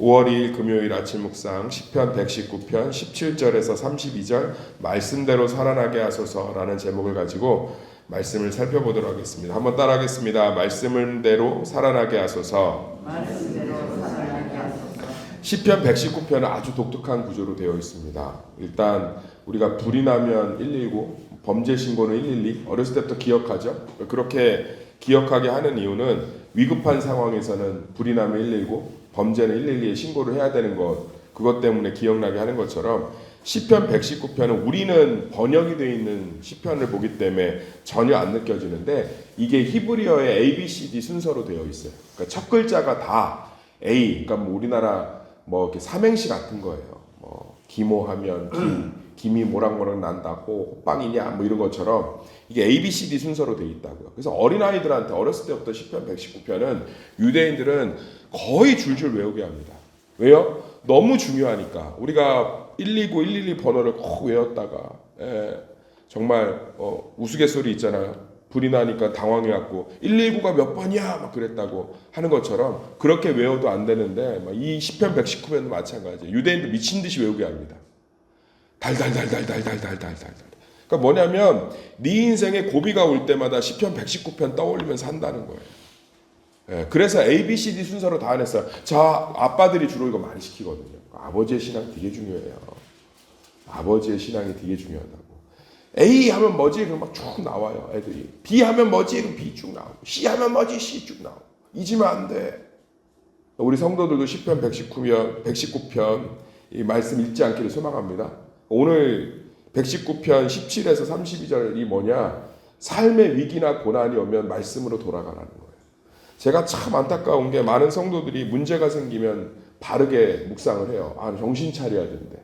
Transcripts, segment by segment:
5월 2일 금요일 아침 묵상 10편 119편 17절에서 32절 말씀대로 살아나게 하소서라는 제목을 가지고 말씀을 살펴보도록 하겠습니다. 한번 따라하겠습니다. 말씀대로 살아나게 하소서. 말씀대로 살아나게 하소서. 10편 119편은 아주 독특한 구조로 되어 있습니다. 일단 우리가 불이 나면 119, 범죄 신고는 112 어렸을 때부터 기억하죠. 그렇게 기억하게 하는 이유는 위급한 상황에서는 불이 나면 119, 범죄는 112에 신고를 해야 되는 것 그것 때문에 기억나게 하는 것처럼 시편 119편은 우리는 번역이 되어 있는 시편을 보기 때문에 전혀 안 느껴지는데 이게 히브리어의 A, B, C, D 순서로 되어 있어요. 그러니까 첫 글자가 다 A, 그러니까 뭐 우리나라 뭐 이렇게 삼행시 같은 거예요. 뭐 기모하면 김, 김이 모락모락 난다고 호빵이냐 뭐 이런 것처럼 이게 A, B, C, D 순서로 돼 있다고요. 그래서 어린 아이들한테 어렸을 때부터 시편 119편은 유대인들은 거의 줄줄 외우게 합니다. 왜요? 너무 중요하니까 우리가 129, 112 번호를 꼭 외웠다가 예, 정말 어, 우스갯소리 있잖아요. 불이 나니까 당황해갖고 119가 몇 번이야 막 그랬다고 하는 것처럼 그렇게 외워도 안 되는데 막이 10편 119편도 마찬가지예요. 유대인들 미친 듯이 외우게 합니다. 달달달달달달달달달. 그러니까 뭐냐면 네 인생에 고비가 올 때마다 10편 119편 떠올리면서 한다는 거예요. 예, 그래서 A, B, C, D 순서로 다 안 했어요. 자, 아빠들이 주로 이거 많이 시키거든요. 아버지의 신앙 되게 중요해요. 아버지의 신앙이 되게 중요하다고. A 하면 뭐지? 그럼 막 쭉 나와요, 애들이. B 하면 뭐지? 그럼 B 쭉 나오고. C 하면 뭐지? C 쭉 나오고. 잊으면 안 돼. 우리 성도들도 10편 119편, 119편 이 말씀 읽지 않기를 소망합니다. 오늘 119편 17에서 32절이 뭐냐? 삶의 위기나 고난이 오면 말씀으로 돌아가라는 거예요. 제가 참 안타까운 게 많은 성도들이 문제가 생기면 바르게 묵상을 해요. 아, 정신 차려야 된대.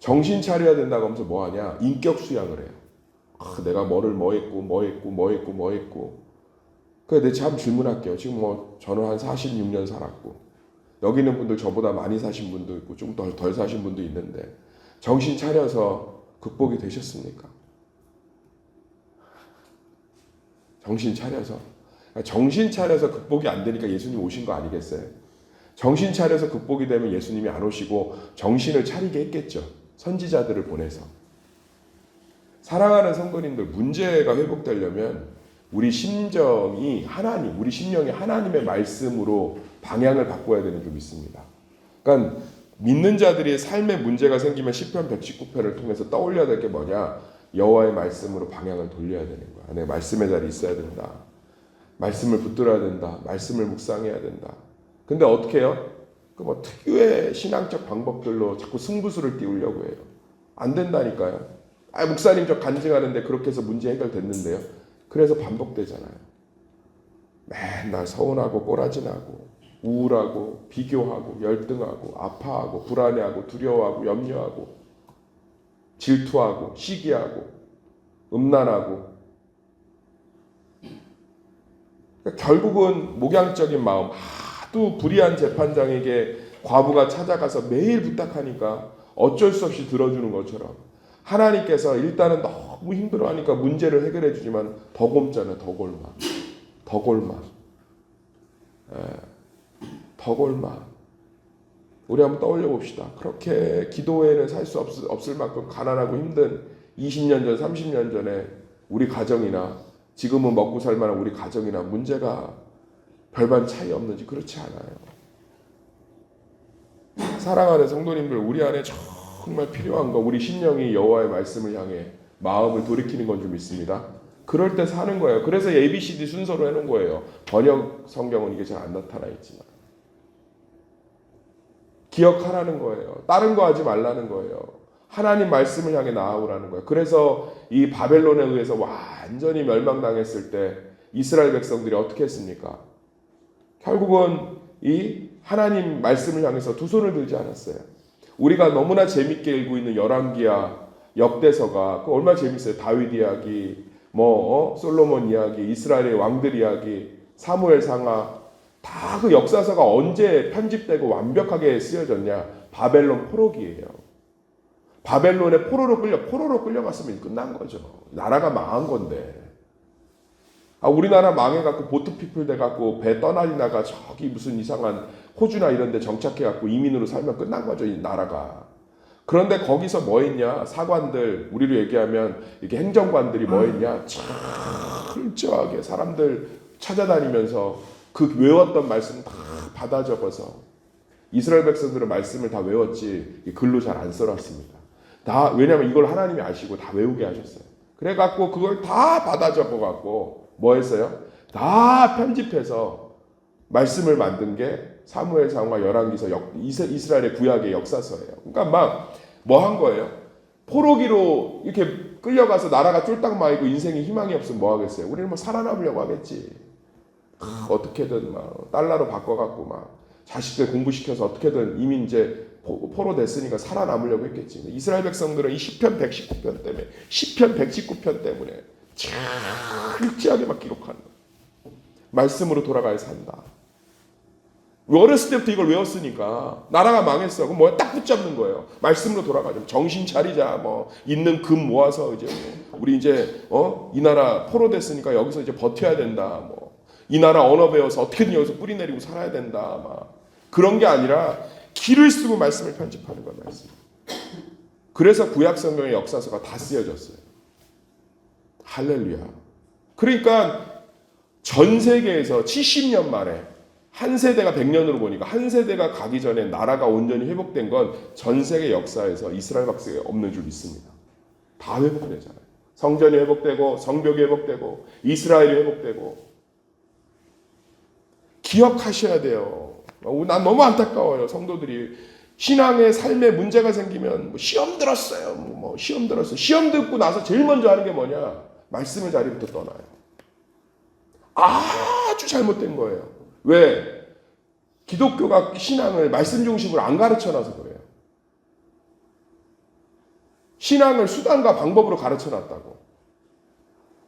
정신 차려야 된다고 하면서 뭐 하냐? 인격 수양을 해요. 아, 내가 뭐를 뭐 했고, 뭐 했고, 뭐 했고, 뭐 했고. 그래, 내가 참 질문할게요. 지금 뭐, 저는 한 46년 살았고, 여기 있는 분들 저보다 많이 사신 분도 있고, 좀 덜, 덜 사신 분도 있는데, 정신 차려서 극복이 되셨습니까? 정신 차려서. 정신 차려서 극복이 안 되니까 예수님 오신 거 아니겠어요? 정신 차려서 극복이 되면 예수님이 안 오시고 정신을 차리게 했겠죠. 선지자들을 보내서. 사랑하는 성도님들, 문제가 회복되려면 우리 심정이 하나님, 우리 심령이 하나님의 말씀으로 방향을 바꿔야 되는 줄 믿습니다. 그러니까 믿는 자들이 삶에 문제가 생기면 시편 119편을 통해서 떠올려야 될 게 뭐냐? 여호와의 말씀으로 방향을 돌려야 되는 거야. 내 말씀의 자리에 있어야 된다. 말씀을 붙들어야 된다. 말씀을 묵상해야 된다. 근데 어떻게 해요? 그 뭐 특유의 신앙적 방법들로 자꾸 승부수를 띄우려고 해요. 안 된다니까요. 아, 목사님 저 간증하는데 그렇게 해서 문제 해결됐는데요. 그래서 반복되잖아요. 맨날 서운하고 꼬라지나고 우울하고 비교하고 열등하고 아파하고 불안해하고 두려워하고 염려하고 질투하고 시기하고 음란하고. 그러니까 결국은 목양적인 마음 하도 불의한 재판장에게 과부가 찾아가서 매일 부탁하니까 어쩔 수 없이 들어주는 것처럼. 하나님께서 일단은 너무 힘들어하니까 문제를 해결해 주지만 더 곰잖아요 더 골마 더 골마 예, 더 골마 우리 한번 떠올려 봅시다 그렇게 기도에는 살 수 없을 만큼 가난하고 힘든 20년 전 30년 전에 우리 가정이나 지금은 먹고 살 만한 우리 가정이나 문제가 별반 차이 없는지 그렇지 않아요. 사랑하는 성도님들 우리 안에 정말 필요한 거 우리 심령이 여호와의 말씀을 향해 마음을 돌이키는 건줄 믿습니다. 그럴 때 사는 거예요. 그래서 ABCD 순서로 해놓은 거예요. 번역 성경은 이게 잘 안 나타나 있지만 기억하라는 거예요. 다른 거 하지 말라는 거예요. 하나님 말씀을 향해 나아오라는 거예요. 그래서 이 바벨론에 의해서 완전히 멸망당했을 때 이스라엘 백성들이 어떻게 했습니까? 결국은 이 하나님 말씀을 향해서 두 손을 들지 않았어요. 우리가 너무나 재밌게 읽고 있는 열왕기야 역대서가 그 얼마나 재밌어요. 다윗 이야기, 뭐 어? 솔로몬 이야기, 이스라엘의 왕들 이야기, 사무엘 상하 다 그 역사서가 언제 편집되고 완벽하게 쓰여졌냐? 바벨론 포로기예요. 바벨론에 포로로 끌려 포로로 끌려갔으면 끝난 거죠. 나라가 망한 건데. 아 우리나라 망해갖고 보트피플 돼갖고 배 떠나리나가 저기 무슨 이상한 호주나 이런데 정착해갖고 이민으로 살면 끝난 거죠 이 나라가. 그런데 거기서 뭐 했냐 사관들 우리로 얘기하면 이게 행정관들이 뭐 했냐 철저하게 사람들 찾아다니면서 그 외웠던 말씀 다 받아 적어서 이스라엘 백성들은 말씀을 다 외웠지 이 글로 잘 안 써놨습니다. 다 왜냐하면 이걸 하나님이 아시고 다 외우게 하셨어요. 그래갖고 그걸 다 받아 적어갖고 뭐 했어요? 다 편집해서 말씀을 만든 게 사무엘상과 열왕기서 이스라엘의 구약의 역사서예요. 그러니까 막 뭐 한 거예요? 포로기로 이렇게 끌려가서 나라가 쫄딱 망이고 인생에 희망이 없으면 뭐 하겠어요? 우리는 뭐 살아남으려고 하겠지. 아, 어떻게든 막 달러로 바꿔갖고 막 자식들 공부시켜서 어떻게든 이미 이제 포- 포로 됐으니까 살아남으려고 했겠지. 이스라엘 백성들은 이 시편 119편 때문에 시편 119편 때문에 철저하게 막 기록하는. 말씀으로 돌아가야 산다. 어렸을 때부터 이걸 외웠으니까 나라가 망했어. 그럼 뭐야 딱 붙잡는 거예요. 말씀으로 돌아가자. 정신 차리자. 뭐 있는 금 모아서 이제 뭐 우리 이제 어 이 나라 포로 됐으니까 여기서 이제 버텨야 된다. 뭐 이 나라 언어 배워서 어떻게든 여기서 뿌리 내리고 살아야 된다. 막 그런 게 아니라 길을 쓰고 말씀을 편집하는 거야 말씀. 그래서 구약 성경의 역사서가 다 쓰여졌어요. 할렐루야. 그러니까 전 세계에서 70년 만에 한 세대가 100년으로 보니까 한 세대가 가기 전에 나라가 온전히 회복된 건 전 세계 역사에서 이스라엘 박스에 없는 줄 믿습니다. 다 회복되잖아요. 성전이 회복되고 성벽이 회복되고 이스라엘이 회복되고 기억하셔야 돼요. 어, 난 너무 안타까워요. 성도들이 신앙의 삶에 문제가 생기면 뭐 시험 들었어요. 뭐, 뭐 시험 들었어요. 시험 듣고 나서 제일 먼저 하는 게 뭐냐? 말씀의 자리부터 떠나요. 아주 잘못된 거예요. 왜? 기독교가 신앙을 말씀 중심으로 안 가르쳐 놔서 그래요. 신앙을 수단과 방법으로 가르쳐 놨다고.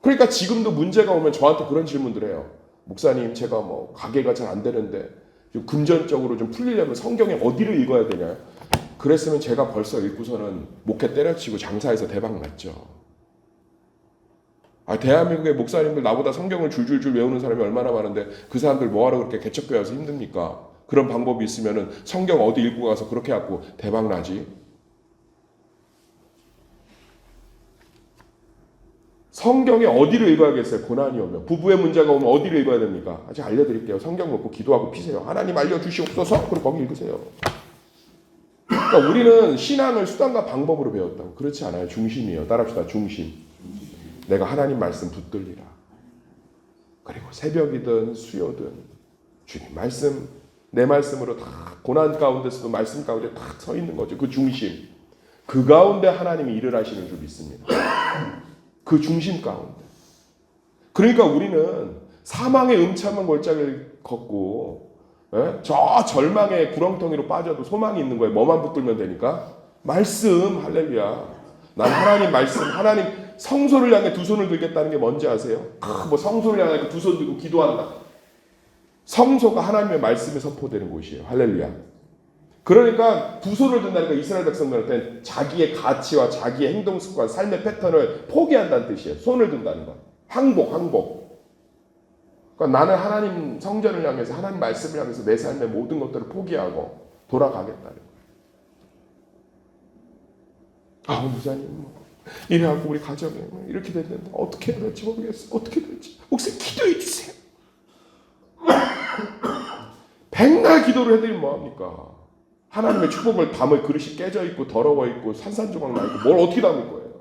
그러니까 지금도 문제가 오면 저한테 그런 질문들 해요. 목사님, 제가 뭐 가게가 잘 안 되는데 좀 금전적으로 좀 풀리려면 성경에 어디를 읽어야 되냐? 그랬으면 제가 벌써 읽고서는 목회 때려치고 장사해서 대박 났죠. 아, 대한민국의 목사님들 나보다 성경을 줄줄줄 외우는 사람이 얼마나 많은데 그 사람들 뭐하러 그렇게 개척교회 와서 힘듭니까? 그런 방법이 있으면은 성경 어디 읽고 가서 그렇게 갖고 대박 나지. 성경에 어디를 읽어야겠어요? 고난이 오면. 부부의 문제가 오면 어디를 읽어야 됩니까? 아직 알려드릴게요. 성경 놓고 기도하고 피세요. 하나님 알려주시옵소서. 그럼 거기 읽으세요. 그러니까 우리는 신앙을 수단과 방법으로 배웠다고. 그렇지 않아요. 중심이에요. 따라합시다. 중심. 내가 하나님 말씀 붙들리라. 그리고 새벽이든 수요든 주님 말씀 내 말씀으로 다 고난 가운데서도 말씀 가운데 딱 서 있는 거죠. 그 중심. 그 가운데 하나님이 일을 하시는 줄 믿습니다. 그 중심 가운데. 그러니까 우리는 사망의 음침한 골짜기를 걷고 예? 저 절망의 구렁텅이로 빠져도 소망이 있는 거예요. 뭐만 붙들면 되니까 말씀 할렐루야. 난 하나님 말씀 하나님 성소를 향해 두 손을 들겠다는 게 뭔지 아세요? 아, 뭐 성소를 향해 두 손 들고 기도한다. 성소가 하나님의 말씀에 선포되는 곳이에요. 할렐루야. 그러니까 두 손을 든다니까 이스라엘 백성들한테 자기의 가치와 자기의 행동 습관, 삶의 패턴을 포기한다는 뜻이에요. 손을 든다는 거. 항복, 항복. 그러니까 나는 하나님 성전을 향해서 하나님 말씀을 향해서 내 삶의 모든 것들을 포기하고 돌아가겠다는 거예요. 아, 목사님, 뭐, 이래갖고 우리 가정에 뭐 이렇게 됐는데 어떻게 해야 될지 모르겠어. 어떻게 될지. 목사님 기도해 주세요. 백날 기도를 해드리면 뭐합니까? 하나님의 축복을 담을 그릇이 깨져 있고 더러워 있고 산산조각 나 있고 뭘 어떻게 담을 거예요?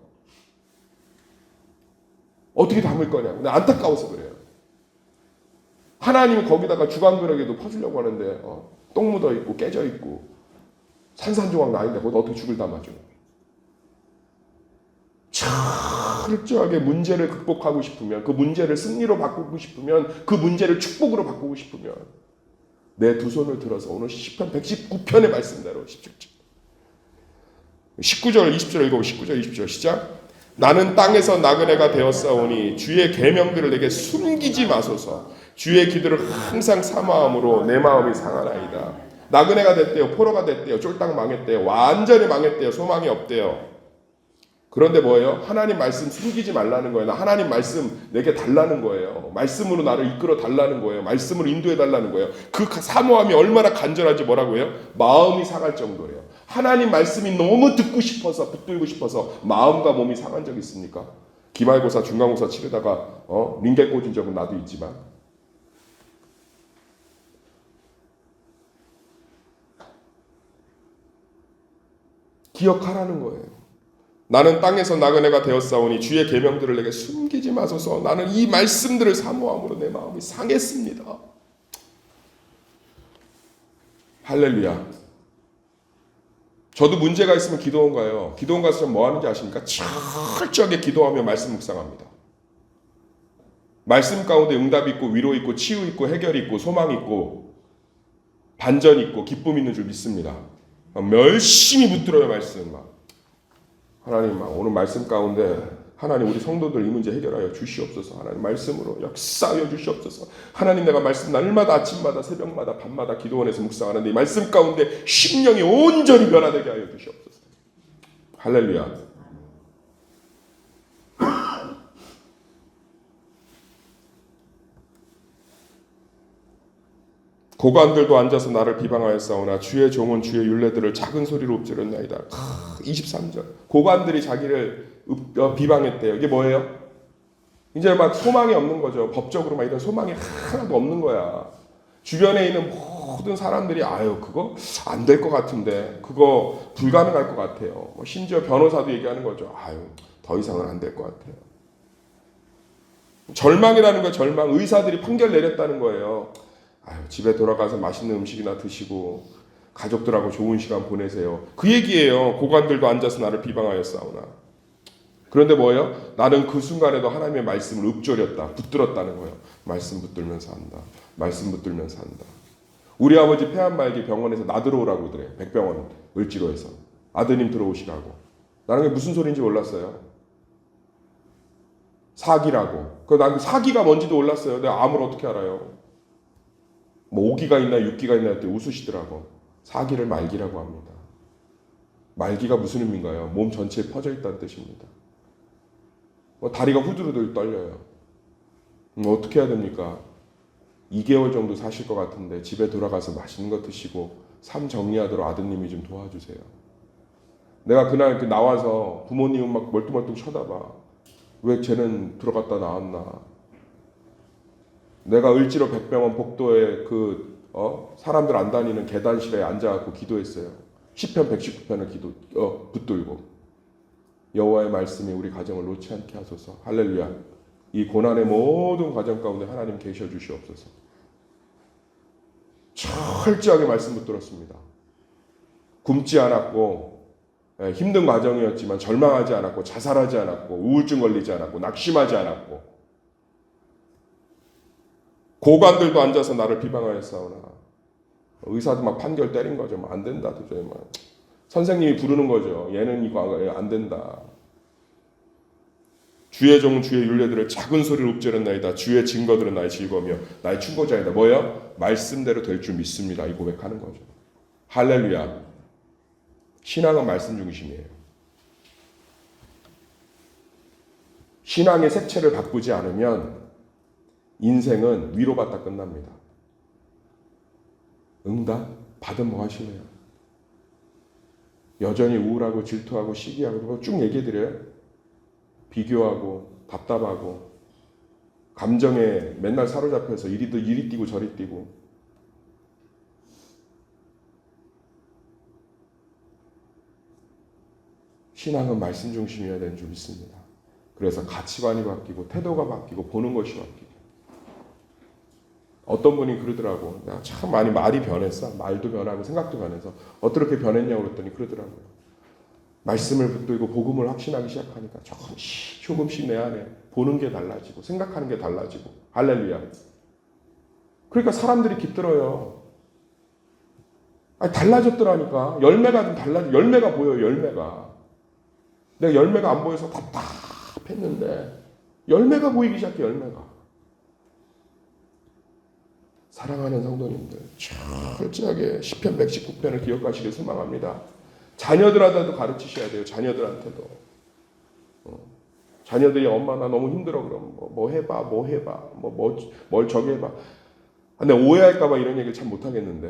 어떻게 담을 거냐고. 나 안타까워서 그래요. 하나님이 거기다가 주간그릇에도 퍼주려고 하는데 어, 똥 묻어 있고 깨져 있고 산산조각 나 있는데 거기다 어떻게 죽을 담아줘? 철저하게 문제를 극복하고 싶으면 그 문제를 승리로 바꾸고 싶으면 그 문제를 축복으로 바꾸고 싶으면 내 두 손을 들어서 오늘 시편 119편의 말씀대로 17절. 19절 20절 읽어보 19절 20절 시작. 나는 땅에서 나그네가 되었사오니 주의 계명들을 내게 숨기지 마소서. 주의 기도를 항상 사모함으로 내 마음이 상하나이다. 나그네가 됐대요 포로가 됐대요 쫄딱 망했대요 완전히 망했대요 소망이 없대요 그런데 뭐예요? 하나님 말씀 숨기지 말라는 거예요. 나 하나님 말씀 내게 달라는 거예요. 말씀으로 나를 이끌어 달라는 거예요. 말씀으로 인도해 달라는 거예요. 그 사모함이 얼마나 간절한지 뭐라고 해요? 마음이 상할 정도예요. 하나님 말씀이 너무 듣고 싶어서 붙들고 싶어서 마음과 몸이 상한 적 있습니까? 기말고사 중간고사 치르다가 어? 링겔 꽂은 적은 나도 있지만 기억하라는 거예요. 나는 땅에서 나그네가 되었사오니 주의 계명들을 내게 숨기지 마소서. 나는 이 말씀들을 사모함으로 내 마음이 상했습니다. 할렐루야. 저도 문제가 있으면 기도원 가요. 기도원 가서 뭐 하는지 아십니까? 철저하게 기도하며 말씀 묵상합니다. 말씀 가운데 응답 있고 위로 있고 치유 있고 해결 있고 소망 있고 반전 있고 기쁨 있는 줄 믿습니다. 열심히 붙들어요 말씀 막. 하나님 막 오늘 말씀 가운데 하나님 우리 성도들 이 문제 해결하여 주시옵소서. 하나님 말씀으로 역사하여 주시옵소서. 하나님 내가 말씀 날마다 아침마다 새벽마다 밤마다 기도원에서 묵상하는데 이 말씀 가운데 심령이 온전히 변화되게 하여 주시옵소서. 할렐루야. 고관들도 앉아서 나를 비방하였사오나 주의 종은 주의 율례들을 작은 소리로 읊조렸나이다. 23절. 고관들이 자기를 읍- 어, 비방했대요. 이게 뭐예요? 이제 막 소망이 없는 거죠. 법적으로 막 이런 소망이 하나도 없는 거야. 주변에 있는 모든 사람들이 아유 그거 안 될 것 같은데 그거 불가능할 것 같아요. 뭐 심지어 변호사도 얘기하는 거죠. 아유 더 이상은 안 될 것 같아요. 절망이라는 거 절망. 의사들이 판결 내렸다는 거예요. 아유, 집에 돌아가서 맛있는 음식이나 드시고 가족들하고 좋은 시간 보내세요. 그 얘기예요. 고관들도 앉아서 나를 비방하였사오나. 그런데 뭐예요? 나는 그 순간에도 하나님의 말씀을 읊조렸다. 붙들었다는 거예요. 말씀 붙들면서 한다. 말씀 붙들면서 한다. 우리 아버지 폐암 말기 병원에서 나 들어오라고 그래. 백병원 을지로에서 아드님 들어오시라고. 나는 그게 무슨 소리인지 몰랐어요. 사기라고. 그난 사기가 뭔지도 몰랐어요. 내가 암을 어떻게 알아요? 뭐 5기가 있나 6기가 있나 할 때 웃으시더라고. 사기를 말기라고 합니다. 말기가 무슨 의미인가요? 몸 전체에 퍼져 있다는 뜻입니다. 뭐 다리가 후두루들 떨려요. 뭐 어떻게 해야 됩니까? 2개월 정도 사실 것 같은데 집에 돌아가서 맛있는 거 드시고 삶 정리하도록 아드님이 좀 도와주세요. 내가 그날 나와서 부모님은 막 멀뚱멀뚱 쳐다봐. 왜 쟤는 들어갔다 나왔나? 내가 을지로 백병원 복도에 그 어? 사람들 안 다니는 계단실에 앉아갖고 기도했어요. 10편 119편을 기도 어, 붙들고 여호와의 말씀이 우리 가정을 놓지 않게 하소서. 할렐루야. 이 고난의 모든 과정 가운데 하나님 계셔 주시옵소서. 철저하게 말씀 붙들었습니다. 굶지 않았고 예, 힘든 과정이었지만 절망하지 않았고 자살하지 않았고 우울증 걸리지 않았고 낙심하지 않았고 고관들도 앉아서 나를 비방하였사오나 의사도 막 판결 때린 거죠. 뭐안 된다 도저히 막 선생님이 부르는 거죠. 얘는 이거 안 된다. 주의 종은 주의 윤례들을 작은 소리로 읊조렸나이다. 주의 증거들은 나의 즐거우며 나의 충고자이다. 뭐야? 말씀대로 될 줄 믿습니다. 이 고백하는 거죠. 할렐루야. 신앙은 말씀 중심이에요. 신앙의 색채를 바꾸지 않으면 인생은 위로받다 끝납니다. 응답 받은 뭐 하실래요? 여전히 우울하고 질투하고 시기하고 그거 쭉 얘기해 드려요. 비교하고 답답하고 감정에 맨날 사로잡혀서 이리 이리 뛰고 저리 뛰고 신앙은 말씀 중심이어야 되는 줄 믿습니다. 그래서 가치관이 바뀌고 태도가 바뀌고 보는 것이 바뀌고 어떤 분이 그러더라고. 참 많이 말이 변했어. 말도 변하고 생각도 변해서 어떻게 변했냐고 그랬더니 그러더라고요. 말씀을 붙들고 복음을 확신하기 시작하니까 조금씩 조금씩 내 안에 보는 게 달라지고 생각하는 게 달라지고 할렐루야. 그러니까 사람들이 깃들어요. 아니, 달라졌더라니까. 열매가 좀 달라져. 열매가 보여요. 열매가. 내가 열매가 안 보여서 답답했는데 열매가 보이기 시작해. 열매가. 사랑하는 성도님들 철저하게 10편 119편을 기억하시길 소망합니다. 자녀들한테도 가르치셔야 돼요. 자녀들한테도. 자녀들이 엄마 나 너무 힘들어 그럼 뭐, 뭐 해봐 뭐 해봐 뭐뭘 저기 해봐 근데 오해할까봐 이런 얘기를 참 못하겠는데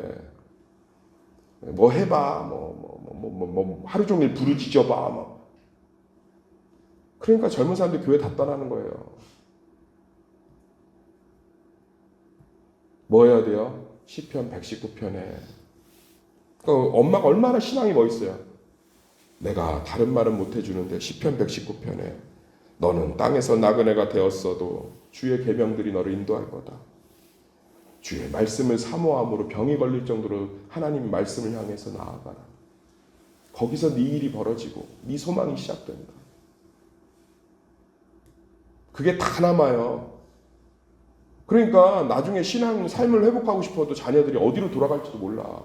뭐 해봐 뭐뭐뭐뭐뭐 하루 종일 부르짖어봐 뭐 그러니까 젊은 사람들 교회 다 떠나는 거예요 뭐 해야 돼요? 시편 119편에 그 엄마가 얼마나 신앙이 멋있어요 내가 다른 말은 못 해주는데 시편 119편에 너는 땅에서 나그네가 되었어도 주의 계명들이 너를 인도할 거다. 주의 말씀을 사모함으로 병이 걸릴 정도로 하나님 말씀을 향해서 나아가라. 거기서 네 일이 벌어지고 네 소망이 시작된다. 그게 다 남아요. 그러니까 나중에 신앙 삶을 회복하고 싶어도 자녀들이 어디로 돌아갈지도 몰라.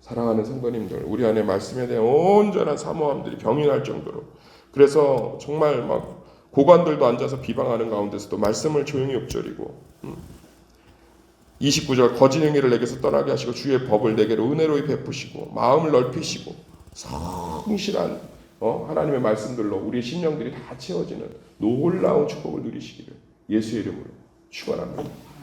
사랑하는 성도님들, 우리 안에 말씀에 대한 온전한 사모함들이 병이 날 정도로 그래서 정말 막 고관들도 앉아서 비방하는 가운데서도 말씀을 조용히 읊조리고 음. 29절 거짓 행위를 내게서 떠나게 하시고 주의 법을 내게로 은혜로이 베푸시고 마음을 넓히시고 성실한 어? 하나님의 말씀들로 우리의 심령들이 다 채워지는 놀라운 축복을 누리시기를 예수의 이름으로 축원합니다.